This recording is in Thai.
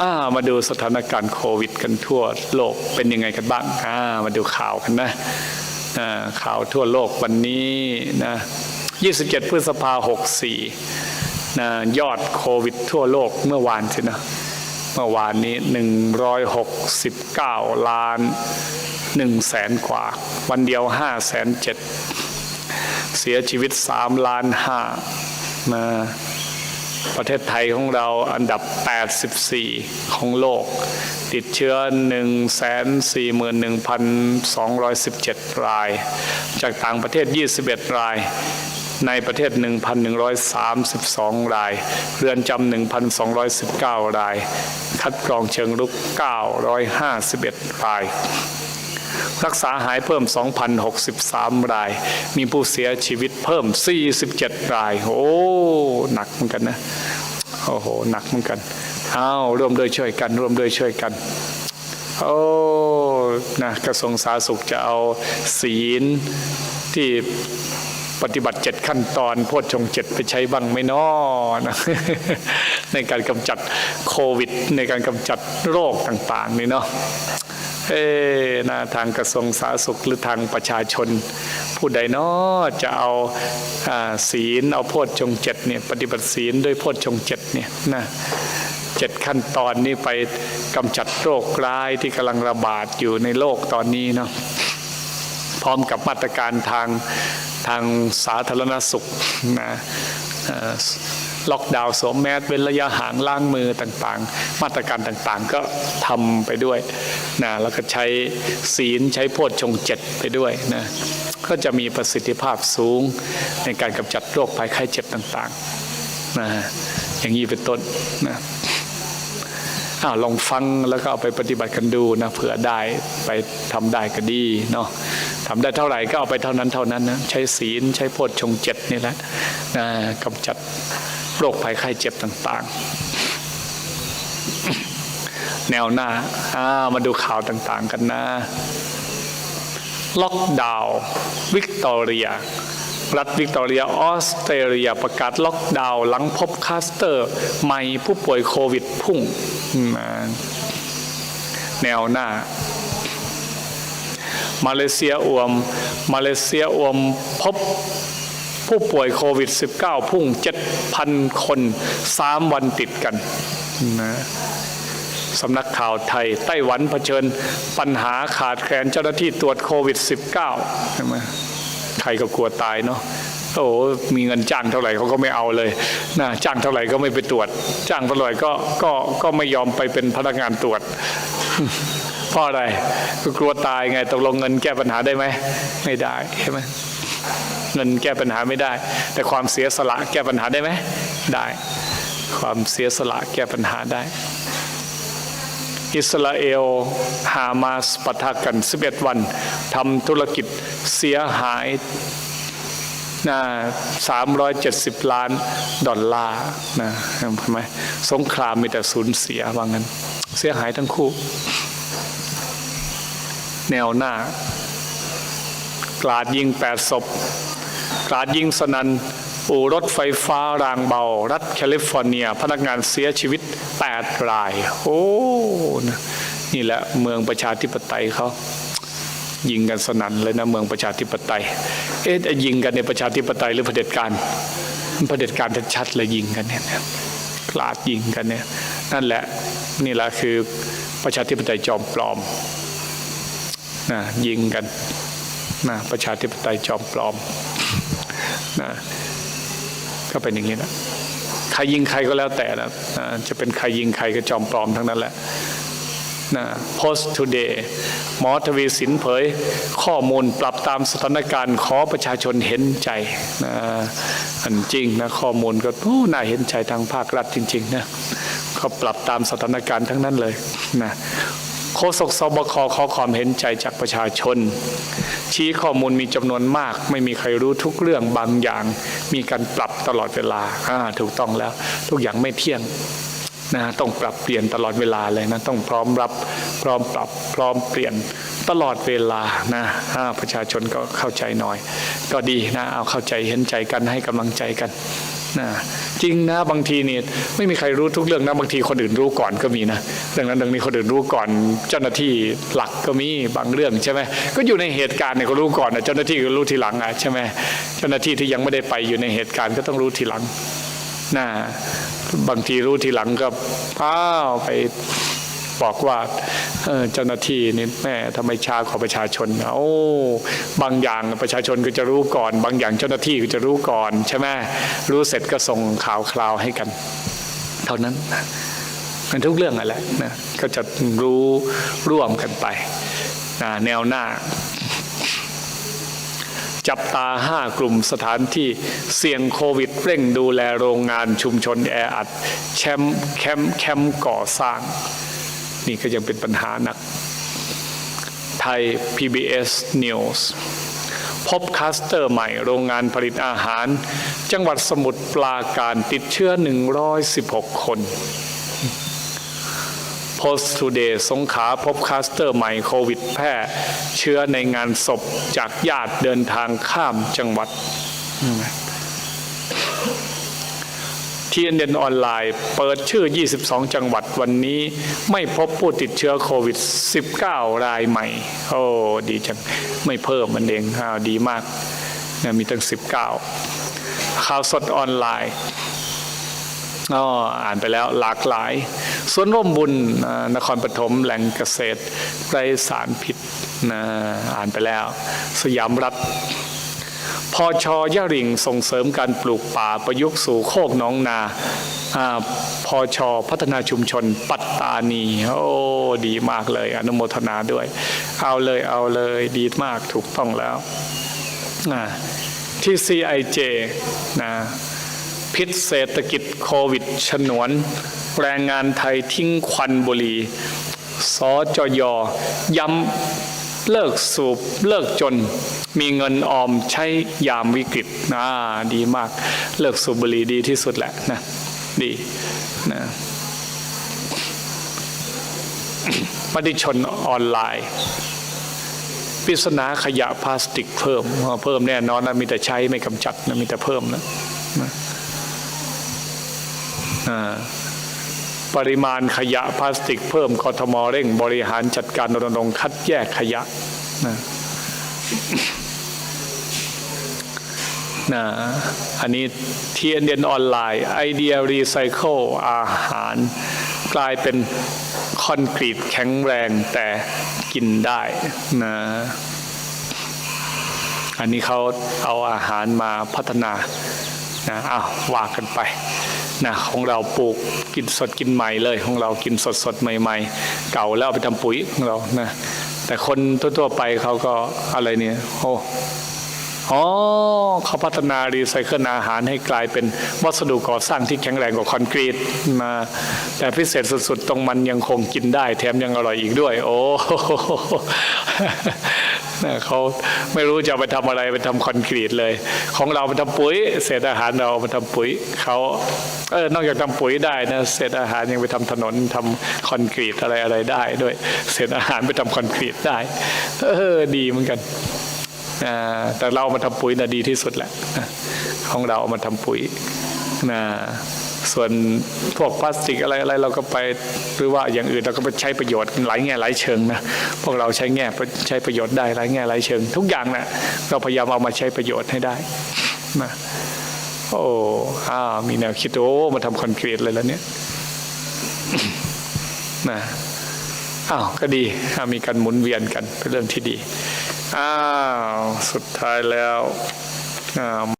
อ่ามาดูสถานการณ์โควิด กันทั่วโลกเป็นยังไงกันบ้างอ่ามาดูข่าวกันนะอ่าข่าวทั่วโลกวันนี้นะ27 พฤษภา64นะยอดโควิด ทั่วโลกเมื่อวานสินะเมื่อวานนี้ 169 ล้าน1แสนกว่า วันเดียว5แสนเจ็ดเสียชีวิต 3 ล้าน5นะ ประเทศไทยของเราอันดับ 84 ของโลก ติดเชื้อ 141,217 ราย จากต่างประเทศ 21 ราย ในประเทศ 1,132 ราย เรือนจำ 1,219 ราย คัดกรองเชิงรุก 951 ราย รักษาหายเพิ่ม 2,063 ราย มีผู้เสียชีวิตเพิ่ม 47 ราย โอ้หนักเหมือนกันนะโอ้โหหนักเหมือนกันอ้าวร่วมด้วยช่วยกัน ร่วมด้วยช่วยกันโอ้นะกระทรวงสาธารณสุขจะเอาศีลที่ปฏิบัติเจ็ดขั้นตอนโพชฌงเจ็ดไปใช้บ้างไหม่นอนะในการกำจัดโควิด ในการกำจัดโรคต่างๆนี่เนาะ เอ๊นะทางกระทรวงสาธารณสุขหรือทางประชาชน ผู้ใดเนาะจะเอาศีลเอาโพชฌงเจ็ดเนี่ยปฏิบัติศีลด้วยโพชฌงเจ็ดเนี่ยนะเจ็ดขั้นตอนนี้ไปกำจัดโรคร้ายที่กำลังระบาดอยู่ในโลกตอนนี้เนาะพร้อมกับมาตรการทางทางสาธารณสุขนะ ล็อกดาวน์สวมแมสเว้นระยะห่างล้างมือต่างๆ มาตรการต่างๆ ก็ทำไปด้วยนะแล้วก็ใช้ศีลใช้โพชฌงเจ็ดไปด้วยนะก็จะมีประสิทธิภาพสูงในการกำจัดโรคภัยไข้เจ็บต่างๆนะอย่างนี้เป็นต้นนะอ้าวลองฟังแล้วก็เอาไปปฏิบัติกันดูนะเผื่อได้ไปทำได้ก็ดีเนาะทำได้เท่าไหร่ก็เอาไปเท่านั้นเท่านั้นนะใช้ศีลใช้โพชฌงเจ็ดนี่แหละนะกำจัด โรคภัยไข้เจ็บต่างๆ แนวหน้าามาดูข่าวต่างๆกันนะ ล็อกดาวน์วิกตอเรีย รัฐวิกตอเรียออสเตรเลียประกาศล็อกดาวน์หลังพบคลัสเตอร์ ใหม่ผู้ป่วยโควิดพุ่ง แนวหน้ามาเลเซียอวม มาเลเซียอวมพบ ผู้ป่วยโควิด -19 พุ่ง 7,000 คน 3 วันติดกันนะสำนักข่าวไทย ไต้หวันเผชิญปัญหาขาดแคลนเจ้าหน้าที่ตรวจโควิด -19 ใช่ไหมใครก็กลัวตายเนาะโอ้โหมีเงินจ้างเท่าไหร่เขาก็ไม่เอาเลยนะจ้างเท่าไหร่ก็ไม่ไปตรวจ จ้างเท่าไหร่ก็ก็ก็ไม่ยอมไปเป็นพนักงานตรวจเพราะอะไรก็กลัวตายไงตกลงเงินแก้ปัญหาได้ไหมไม่ได้ใช่ไหม เงินแก้ปัญหาไม่ได้ แต่ความเสียสละแก้ปัญหาได้ไหมได้ ความเสียสละแก้ปัญหาได้ อิสราเอลฮามาสปะทะกัน 11 วันทำธุรกิจเสียหายนะ370 ล้านดอลลาร์นะเห็นไหมสงครามมีแต่สูญเสียว่างั้น เสียหายทั้งคู่ แนวหน้ากราดยิง8ศพ กราดยิงสนันอู่รถไฟฟ้ารางเบา รัฐแคลิฟอร์เนีย พนักงานเสียชีวิต 8 ราย โอ้นะนี่แหละเมืองประชาธิปไตยเขายิงกันสนั่นเลยนะเมืองประชาธิปไตย เอ๊ะจะยิงกันในประชาธิปไตยหรือเผด็จการเผด็จการชัดๆเลยยิงกันเนี่ยกราดยิงกันเนี่ยนั่นแหละนี่แหละคือประชาธิปไตยจอมปลอมนะยิงกันนะประชาธิปไตยจอมปลอม นะก็เป็นอย่างนี้นะใครยิงใครก็แล้วแต่นะนะจะเป็นใครยิงใครก็จอมปลอมทั้งนั้นแหละนะ Post Today หมอทวีสินเผย ข้อมูลปรับตามสถานการณ์ขอประชาชนเห็นใจนะอันจริงนะข้อมูลก็โอ้น่าเห็นใจทางภาครัฐจริงๆนะเขาปรับตามสถานการณ์ทั้งนั้นเลยนะ โฆษกสบคขอความเห็นใจจากประชาชน ชี้ข้อมูลมีจำนวนมาก ไม่มีใครรู้ทุกเรื่องบางอย่าง มีการปรับตลอดเวลาอ่าถูกต้องแล้ว ทุกอย่างไม่เที่ยงนะต้องปรับเปลี่ยนตลอดเวลาเลยนะต้องพร้อมรับพร้อมปรับพร้อมเปลี่ยนตลอดเวลานะประชาชนก็เข้าใจหน่อย ก็ดีนะเอาเข้าใจเห็นใจกันให้กำลังใจกัน นะจริงนะบางทีนี่ไม่มีใครรู้ทุกเรื่องนะบางทีคนอื่นรู้ก่อนก็มีนะดังนั้นดังนี้คนอื่นรู้ก่อนเจ้าหน้าที่หลักก็มีบางเรื่องใช่ไหมก็อยู่ในเหตุการณ์เนี่ยก็รู้ก่อนนะเจ้าหน้าที่ก็รู้ทีหลังอะใช่ไหมเจ้าหน้าที่ที่ยังไม่ได้ไปอยู่ในเหตุการณ์ก็ต้องรู้ทีหลังนะบางทีรู้ทีหลังก็อ้าวไป บอกว่าเจ้าหน้าที่นี่แม่ทำไมช้ากว่าประชาชนโอ้บางอย่างประชาชนก็จะรู้ก่อน บางอย่างเจ้าหน้าที่ก็จะรู้ก่อน ใช่ไหมรู้เสร็จก็ส่งข่าวคราวให้กัน เท่านั้นมันทุกเรื่องอะไรนะก็จะรู้ร่วมกันไปนะแนวหน้า จับตา 5 กลุ่มสถานที่เสี่ยงโควิด เร่งดูแลโรงงานชุมชนแออัดแชมป์แคมป์แคมป์ก่อสร้าง นี่ก็ยังเป็นปัญหาหนัก ไทย PBS News พบคัสเตอร์ใหม่โรงงานผลิตอาหาร จังหวัดสมุทรปราการติดเชื้อ 116 คน Post Today สงขาพบคัสเตอร์ใหม่โควิดแพร่เชื้อในงานศพจากญาติเดินทางข้ามจังหวัด ทีเอ็นเดนออนไลน์เปิดชื่อ 22 จังหวัดวันนี้ไม่พบผู้ติดเชื้อโควิด 19 รายใหม่ โอ้ดีจัง ไม่เพิ่มมันเองอ้าวดีมากเนี่ยมีตั้ง 19 ข่าวสดออนไลน์อ๋ออ่านไปแล้วหลากหลายสวนร่มบุญนครปฐมแหล่งเกษตรไรสารพิษนะอ่านไปแล้ว สยามรัฐ พอชยะริงส่งเสริมการปลูกป่าประยุกต์สู่โคกหน้องนาอพอชพัฒนาชุมชนปัตตานี โอ้ดีมากเลยอนุโมทนาด้วย เอาเลยเอาเลยดีมากถูกต้องแล้วที่ CIJ นะพิษเศรษฐกิจโควิดฉนวน แรงงานไทยทิ้งควันบุหรีสจยย้ำ เลิกสูบเลิกจน มีเงินออมใช้ยามวิกฤตอ่าดีมาก เลิกสูบบุหรี่ดีที่สุดแหละนะดีนะมติชนออนไลน์ปริศนาขยะพลาสติกเพิ่ม เพิ่มแน่นอนนะมีแต่ใช้ไม่กำจัดนะมีแต่เพิ่มนะอ่า ปริมาณขยะพลาสติกเพิ่มกทมเร่ง บริหารจัดการรณรงค์คัดแยกขยะนะนะอันนี้เทียนเดนออนไลน์ไอเดียรีไซเคิลอาหาร กลายเป็นคอนกรีตแข็งแรงแต่กินได้นะอันนี้เขาเอาอาหารมาพัฒนานะอ้าวว่ากันไป นะของเราปลูกกินสดกินใหม่เลย ของเรากินสดสดใหม่ ๆ เก่าแล้วเอาไปทำปุ๋ยของเรานะแต่คนทั่วๆไปเขาก็อะไรเนี่ยโอ้อ๋อเขาพัฒนารีไซเคิลอาหารให้กลายเป็นวัสดุก่อสร้างที่แข็งแรงกว่าคอนกรีตมาแต่พิเศษสุดๆ ตรงมันยังคงกินได้แถมยังอร่อยอีกด้วย โอ้ เขาไม่รู้จะไปทำอะไรไปทำคอนกรีตเลย ของเราไปทำปุ๋ยเศษอาหารเราไปทำปุ๋ยเขาเออนอกจากทำปุ๋ยได้นะเศษอาหารยังไปทำถนนทำคอนกรีตอะไรอะไรได้ด้วยเศษอาหารไปทำคอนกรีตได้ เออดีเหมือนกันแต่เรามาทำปุ๋ยนะดีที่สุดแหละนะของเราเอามาทำปุ๋ยนะ ส่วนพวกพลาสติกอะไรอะไรเราก็ไปหรือว่าอย่างอื่นเราก็ไปใช้ประโยชน์หลายแง่หลายเชิงนะพวกเราใช้แง่ใช้ประโยชน์ได้หลายแง่หลายเชิง ทุกอย่างนะเราพยายามเอามาใช้ประโยชน์ให้ได้นะโอ้อ้าวมีแนวคิดโอ้มาทำคอนกรีตเลยแล้วเนี่ยนะอ้าวก็ดีมีการหมุนเวียนกันเป็นเรื่องที่ดีอ้าวสุดท้ายแล้วอ่า